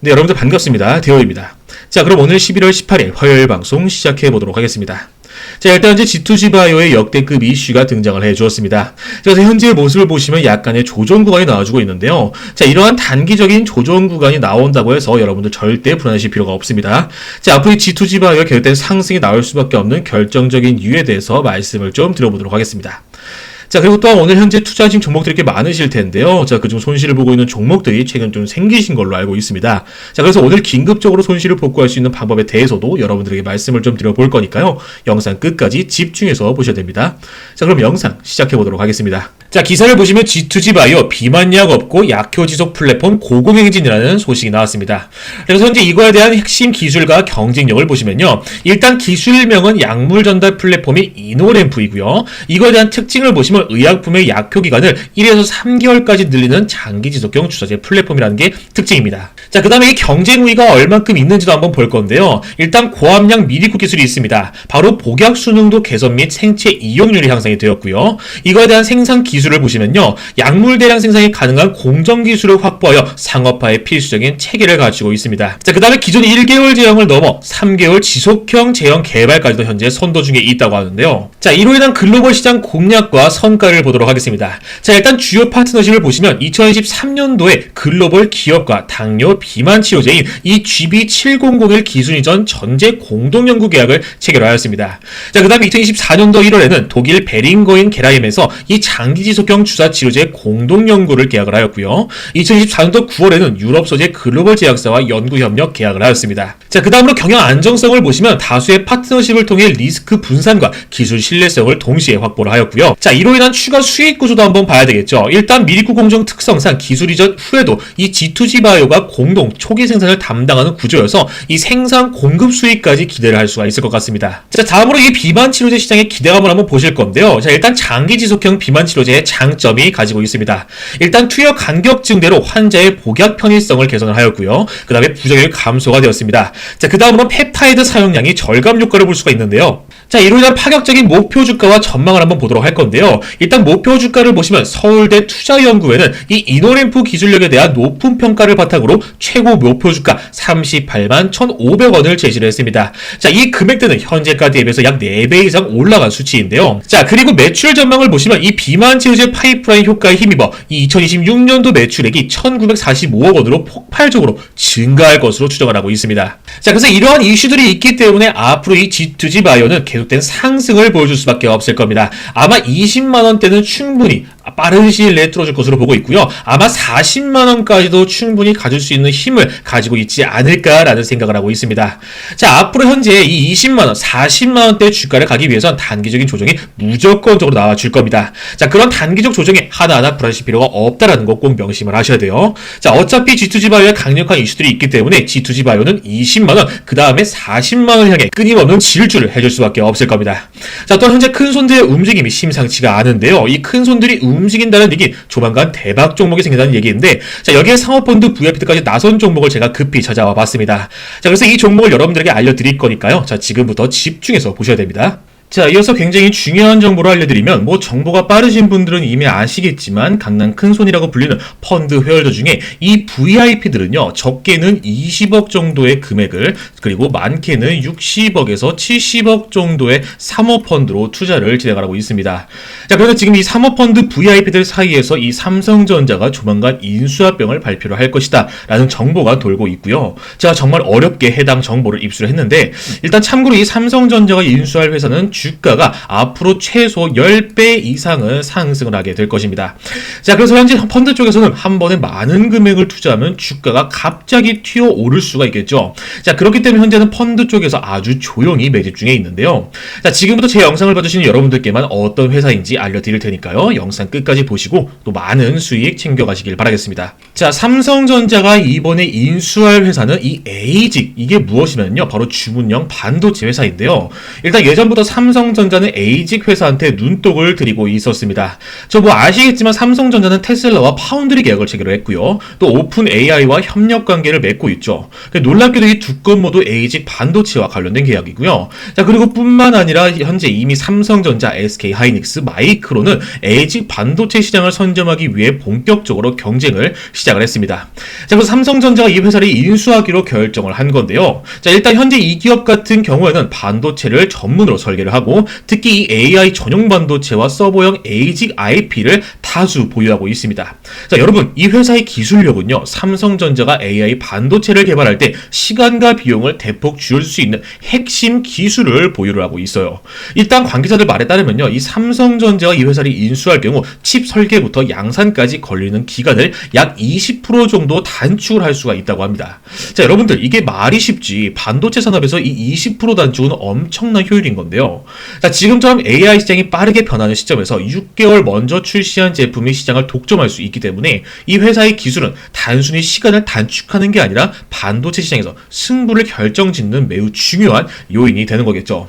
네, 여러분들 반갑습니다. 대호입니다. 자, 그럼 오늘 11월 18일 화요일 방송 시작해 보도록 하겠습니다. 자, 일단 이제 G2G 바이오의 역대급 이슈가 등장을 해 주었습니다. 그래서 현재의 모습을 보시면 약간의 조정 구간이 나와주고 있는데요. 자, 이러한 단기적인 조정 구간이 나온다고 해서 여러분들 절대 불안하실 필요가 없습니다. 자, 앞으로 이 G2G 바이오 계속된 상승이 나올 수밖에 없는 결정적인 이유에 대해서 말씀을 좀 드려보도록 하겠습니다. 자, 그리고 또한 오늘 현재 투자하신 종목들이 꽤 많으실 텐데요. 자, 그중 손실을 보고 있는 종목들이 최근 좀 생기신 걸로 알고 있습니다. 자, 그래서 오늘 긴급적으로 손실을 복구할 수 있는 방법에 대해서도 여러분들에게 말씀을 좀 드려볼 거니까요. 영상 끝까지 집중해서 보셔야 됩니다. 자, 그럼 영상 시작해 보도록 하겠습니다. 자, 기사를 보시면 G2G 바이오 비만약 없고 약효 지속 플랫폼 고공행진이라는 소식이 나왔습니다. 그래서 현재 이거에 대한 핵심 기술과 경쟁력을 보시면요. 일단 기술명은 약물 전달 플랫폼이 이노램프이고요. 이거에 대한 특징을 보시면 의약품의 약효 기간을 1에서 3개월까지 늘리는 장기 지속형 주사제 플랫폼이라는 게 특징입니다. 자, 그 다음에 이 경쟁 우위가 얼만큼 있는지도 한번 볼 건데요. 일단 고함량 미리쿠 기술이 있습니다. 바로 복약 수능도 개선 및 생체 이용률이 향상이 되었고요. 이거에 대한 생산 기술을 보시면요. 약물 대량 생산이 가능한 공정 기술을 확보하여 상업화에 필수적인 체계를 가지고 있습니다. 자, 그 다음에 기존 1개월 제형을 넘어 3개월 지속형 제형 개발까지도 현재 선도 중에 있다고 하는데요. 자, 이로 인한 글로벌 시장 공략과 성과를 보도록 하겠습니다. 자, 일단 주요 파트너십을 보시면 2023년도에 글로벌 기업과 당뇨 비만 치료제인 이 GB701 기술 이전 전제 공동 연구 계약을 체결하였습니다. 자, 그 다음에 2024년도 1월에는 독일 베링거인 게라임에서 이 장기 지속형 주사 치료제 공동 연구를 계약을 하였고요. 2024년도 9월에는 유럽 소재 글로벌 제약사와 연구 협력 계약을 하였습니다. 자, 그 다음으로 경영 안정성을 보시면 다수의 파트너십을 통해 리스크 분산과 기술 신뢰성을 동시에 확보를 하였고요. 자, 이로 인한 추가 수익 구조도 한번 봐야 되겠죠. 일단 미리쿠 공정 특성상 기술 이전 후에도 이 G2G 바이오가 공동 초기 생산을 담당하는 구조여서 이 생산 공급 수익까지 기대를 할 수가 있을 것 같습니다. 자, 다음으로 이 비만 치료제 시장의 기대감을 한번 보실 건데요. 자, 일단 장기 지속형 비만 치료제의 장점이 가지고 있습니다. 일단 투여 간격 증대로 환자의 복약 편의성을 개선을 하였고요. 그 다음에 부작용이 감소가 되었습니다. 자, 그 다음으로 펩타이드 사용량이 절감 효과를 볼 수가 있는데요. 자, 이로 인한 파격적인 목표 주가와 전망을 한번 보도록 할 건데요. 일단 목표 주가를 보시면 서울대 투자연구회는 이 이노램프 기술력에 대한 높은 평가를 바탕으로 최고 목표 주가 38만 1,500원을 제시를 했습니다. 자, 이 금액대는 현재가 대비해서 약 4배 이상 올라간 수치인데요. 자, 그리고 매출 전망을 보시면 이 비만 치료제 파이프라인 효과에 힘입어 이 2026년도 매출액이 1,945억 원으로 폭발적으로 증가할 것으로 추정을 하고 있습니다. 자, 그래서 이러한 이슈들이 있기 때문에 앞으로 이 G2G 바이오는 계속된 상승을 보여줄 수밖에 없을 겁니다. 아마 20만 원대는 충분히 빠른 시일 내에 뚫어줄 것으로 보고 있고요. 아마 40만 원까지도 충분히 가질 수 있는 힘을 가지고 있지 않을까라는 생각을 하고 있습니다. 자, 앞으로 현재 이 20만 원, 40만 원대 주가를 가기 위해선 단기적인 조정이 무조건적으로 나와줄 겁니다. 자, 그런 단기적 조정에 하나하나 불안하실 필요가 없다라는 거 꼭 명심을 하셔야 돼요. 자, 어차피 G2G 바이오에 강력한 이슈들이 있기 때문에 G2G 바이오는 20만 원, 그 다음에 40만 원 향해 끊임없는 질주를 해줄 수밖에 없을 겁니다. 자, 또 현재 큰 손들의 움직임이 심상치가 않은데요. 이 큰 손들이 움직인다는 얘기 조만간 대박 종목이 생긴다는 얘기인데 자 여기에 상업펀드 VIP까지 나선 종목을 제가 급히 찾아와 봤습니다. 자 그래서 이 종목을 여러분들에게 알려드릴 거니까요. 자 지금부터 집중해서 보셔야 됩니다. 자, 이어서 굉장히 중요한 정보를 알려드리면, 뭐, 정보가 빠르신 분들은 이미 아시겠지만, 강남 큰손이라고 불리는 펀드 회원들 중에 이 VIP들은요, 적게는 20억 정도의 금액을, 그리고 많게는 60억에서 70억 정도의 사모펀드로 투자를 진행하고 있습니다. 자, 그래서 지금 이 사모펀드 VIP들 사이에서 이 삼성전자가 조만간 인수합병을 발표를 할 것이다. 라는 정보가 돌고 있고요. 제가 정말 어렵게 해당 정보를 입수를 했는데, 일단 참고로 이 삼성전자가 인수할 회사는 주가가 앞으로 최소 10배 이상은 상승을 하게 될 것입니다. 자, 그래서 현재 펀드 쪽에서는 한 번에 많은 금액을 투자하면 주가가 갑자기 튀어 오를 수가 있겠죠. 자, 그렇기 때문에 현재는 펀드 쪽에서 아주 조용히 매집 중에 있는데요. 자, 지금부터 제 영상을 봐주시는 여러분들께만 어떤 회사인지 알려드릴 테니까요. 영상 끝까지 보시고 또 많은 수익 챙겨가시길 바라겠습니다. 자, 삼성전자가 이번에 인수할 회사는 이 에이직, 이게 무엇이면요. 바로 주문형 반도체 회사인데요. 일단 예전부터 삼 삼성전자는 에이직 회사한테 눈독을 들이고 있었습니다. 저 뭐 아시겠지만 삼성전자는 테슬라와 파운드리 계약을 체결을 했고요. 또 오픈 AI와 협력 관계를 맺고 있죠. 놀랍게도 이 두 건 모두 에이직 반도체와 관련된 계약이고요. 자 그리고 뿐만 아니라 현재 이미 삼성전자, SK 하이닉스, 마이크로는 에이직 반도체 시장을 선점하기 위해 본격적으로 경쟁을 시작을 했습니다. 자 그래서 삼성전자가 이 회사를 인수하기로 결정을 한 건데요. 자 일단 현재 이 기업 같은 경우에는 반도체를 전문으로 설계를 하고 특히 이 AI 전용 반도체와 서버형 에이직 IP를 다수 보유하고 있습니다. 자 여러분 이 회사의 기술력은요 삼성전자가 AI 반도체를 개발할 때 시간과 비용을 대폭 줄일 수 있는 핵심 기술을 보유를 하고 있어요. 일단 관계자들 말에 따르면요 이 삼성전자가 이 회사를 인수할 경우 칩 설계부터 양산까지 걸리는 기간을 약 20% 정도 단축을 할 수가 있다고 합니다. 자 여러분들 이게 말이 쉽지 반도체 산업에서 이 20% 단축은 엄청난 효율인 건데요. 자 지금처럼 AI 시장이 빠르게 변하는 시점에서 6개월 먼저 출시한 제품이 시장을 독점할 수 있기 때문에 이 회사의 기술은 단순히 시간을 단축하는 게 아니라 반도체 시장에서 승부를 결정짓는 매우 중요한 요인이 되는 거겠죠.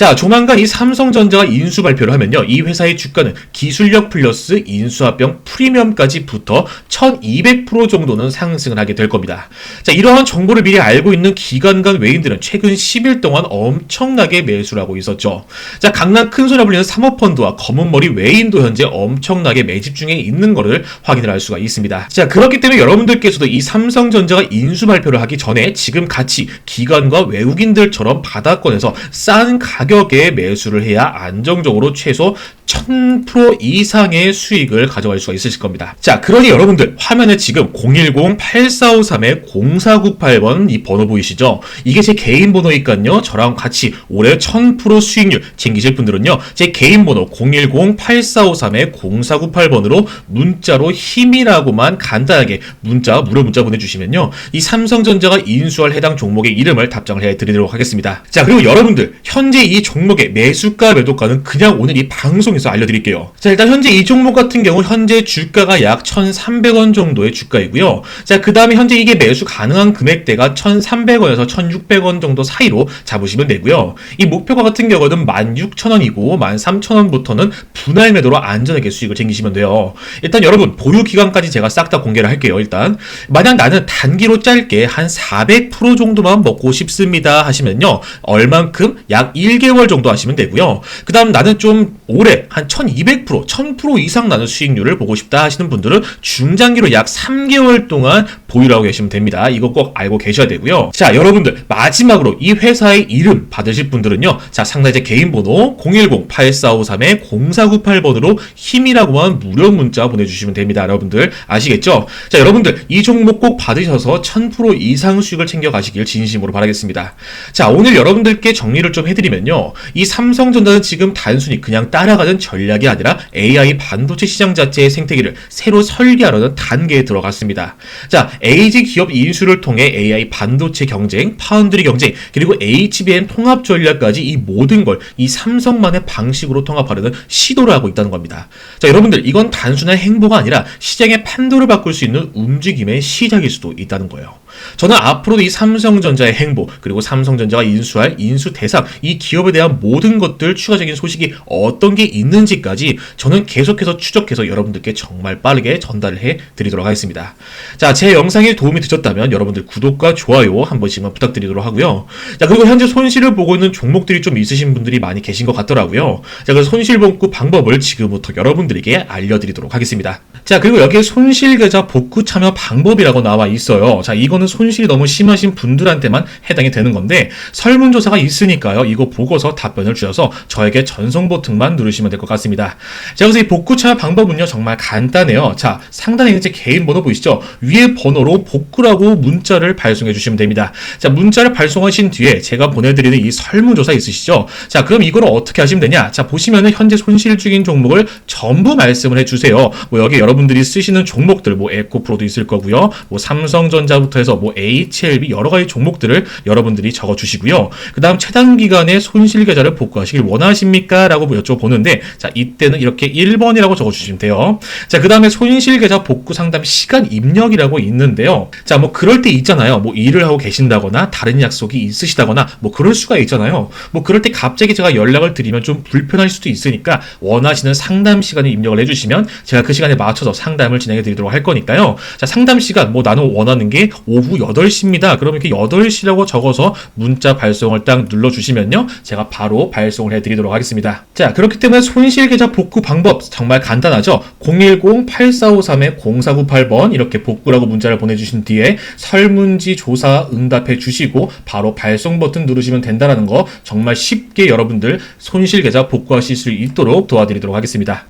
자, 조만간 이 삼성전자가 인수 발표를 하면요. 이 회사의 주가는 기술력 플러스 인수합병 프리미엄까지 붙어 1200% 정도는 상승을 하게 될 겁니다. 자, 이러한 정보를 미리 알고 있는 기관간 외인들은 최근 10일 동안 엄청나게 매수를 하고 있었죠. 자, 강남 큰소리 불리는 사모펀드와 검은머리 외인도 현재 엄청나게 매집 중에 있는 것을 확인을 할 수가 있습니다. 자, 그렇기 때문에 여러분들께서도 이 삼성전자가 인수 발표를 하기 전에 지금 같이 기관과 외국인들처럼 바닥권에서 싼 가격 에 매수를 해야 안정적으로 최소 1000% 이상의 수익을 가져갈 수가 있으실 겁니다. 자, 그러니 여러분들 화면에 지금 010-8453-0498번 이 번호 보이시죠? 이게 제 개인 번호니까요. 저랑 같이 올해 1000% 수익률 챙기실 분들은요. 제 개인 번호 010-8453-0498번으로 문자로 힘이라고만 간단하게 문자, 무료 문자 보내주시면요. 이 삼성전자가 인수할 해당 종목의 이름을 답장을 해드리도록 하겠습니다. 자, 그리고 여러분들 현재 이 종목의 매수가 매도가는 그냥 오늘 이 방송에서 알려드릴게요. 자, 일단 현재 이 종목 같은 경우 현재 주가가 약 1,300원 정도의 주가이고요. 자, 그 다음에 현재 이게 매수 가능한 금액대가 1,300원에서 1,600원 정도 사이로 잡으시면 되고요. 이 목표가 같은 경우는 16,000원이고 13,000원부터는 분할 매도로 안전하게 수익을 챙기시면 돼요. 일단 여러분 보유 기간까지 제가 싹 다 공개를 할게요. 일단 만약 나는 단기로 짧게 한 400% 정도만 먹고 싶습니다 하시면요. 얼만큼 약 1개월 정도 하시면 되고요. 그 다음 나는 좀 오래 한 1200%, 1000% 이상 나는 수익률을 보고 싶다 하시는 분들은 중장기로 약 3개월 동안 보유를 하고 계시면 됩니다. 이거 꼭 알고 계셔야 되고요. 자, 여러분들 마지막으로 이 회사의 이름 받으실 분들은요. 자, 상단에 제 개인 번호 010-8453-0498번으로 힘이라고만 무료 문자 보내주시면 됩니다. 여러분들 아시겠죠? 자, 여러분들 이 종목 꼭 받으셔서 1000% 이상 수익을 챙겨 가시길 진심으로 바라겠습니다. 자, 오늘 여러분들께 정리를 좀 해드리면요. 이 삼성전자는 지금 단순히 그냥 따라가는 전략이 아니라 AI 반도체 시장 자체의 생태계를 새로 설계하려는 단계에 들어갔습니다. 자, AG 기업 인수를 통해 AI 반도체 경쟁, 파운드리 경쟁, 그리고 HBM 통합 전략까지 이 모든 걸 이 삼성만의 방식으로 통합하려는 시도를 하고 있다는 겁니다. 자, 여러분들 이건 단순한 행보가 아니라 시장의 판도를 바꿀 수 있는 움직임의 시작일 수도 있다는 거예요. 저는 앞으로도 이 삼성전자의 행보 그리고 삼성전자가 인수할 인수 대상 이 기업에 대한 모든 것들 추가적인 소식이 어떤 게 있는지까지 저는 계속해서 추적해서 여러분들께 정말 빠르게 전달을 해 드리도록 하겠습니다. 자, 제 영상 이 도움이 되셨다면 여러분들 구독과 좋아요 한 번씩만 부탁드리도록 하고요. 자, 그리고 현재 손실을 보고 있는 종목들이 좀 있으신 분들이 많이 계신 것 같더라고요. 자, 그래서 손실 복구 방법을 지금부터 여러분들에게 알려드리도록 하겠습니다. 자, 그리고 여기에 손실 계좌 복구 참여 방법이라고 나와 있어요. 자, 이거는 손실이 너무 심하신 분들한테만 해당이 되는 건데 설문조사가 있으니까요. 이거 보고서 답변을 주셔서 저에게 전송 버튼만 누르시면 될 것 같습니다. 자, 그래서 이 복구 참여 방법은요. 정말 간단해요. 자, 상단에 있는 제 개인 번호 보이시죠? 위에 번호 로 복구라고 문자를 발송해 주시면 됩니다. 자, 문자를 발송하신 뒤에 제가 보내드리는 이 설문조사 있으시죠? 자, 그럼 이걸 어떻게 하시면 되냐? 자, 보시면은 현재 손실 중인 종목을 전부 말씀을 해주세요. 뭐 여기 여러분들이 쓰시는 종목들, 뭐 에코프로도 있을 거고요. 뭐 삼성전자부터 해서 뭐 HLB 여러 가지 종목들을 여러분들이 적어 주시고요. 그 다음 최단 기간에 손실 계좌를 복구하시길 원하십니까? 라고 여쭤보는데 자, 이때는 이렇게 1번이라고 적어 주시면 돼요. 자, 그 다음에 손실 계좌 복구 상담 시간 입력이라고 있는 데요. 자, 뭐 그럴 때 있잖아요. 뭐 일을 하고 계신다거나 다른 약속이 있으시다거나 뭐 그럴 수가 있잖아요. 뭐 그럴 때 갑자기 제가 연락을 드리면 좀 불편할 수도 있으니까 원하시는 상담 시간을 입력을 해주시면 제가 그 시간에 맞춰서 상담을 진행해 드리도록 할 거니까요. 자, 상담 시간 뭐 나는 원하는 게 오후 8시입니다. 그러면 이렇게 8시라고 적어서 문자 발송을 딱 눌러 주시면요. 제가 바로 발송을 해 드리도록 하겠습니다. 자, 그렇기 때문에 손실 계좌 복구 방법 정말 간단하죠. 010-8453-0498번 이렇게 복구라고 문자를 보내주신 뒤에 설문지 조사 응답해 주시고 바로 발송 버튼 누르시면 된다라는 거 정말 쉽게 여러분들 손실 계좌 복구하실 수 있도록 도와드리도록 하겠습니다.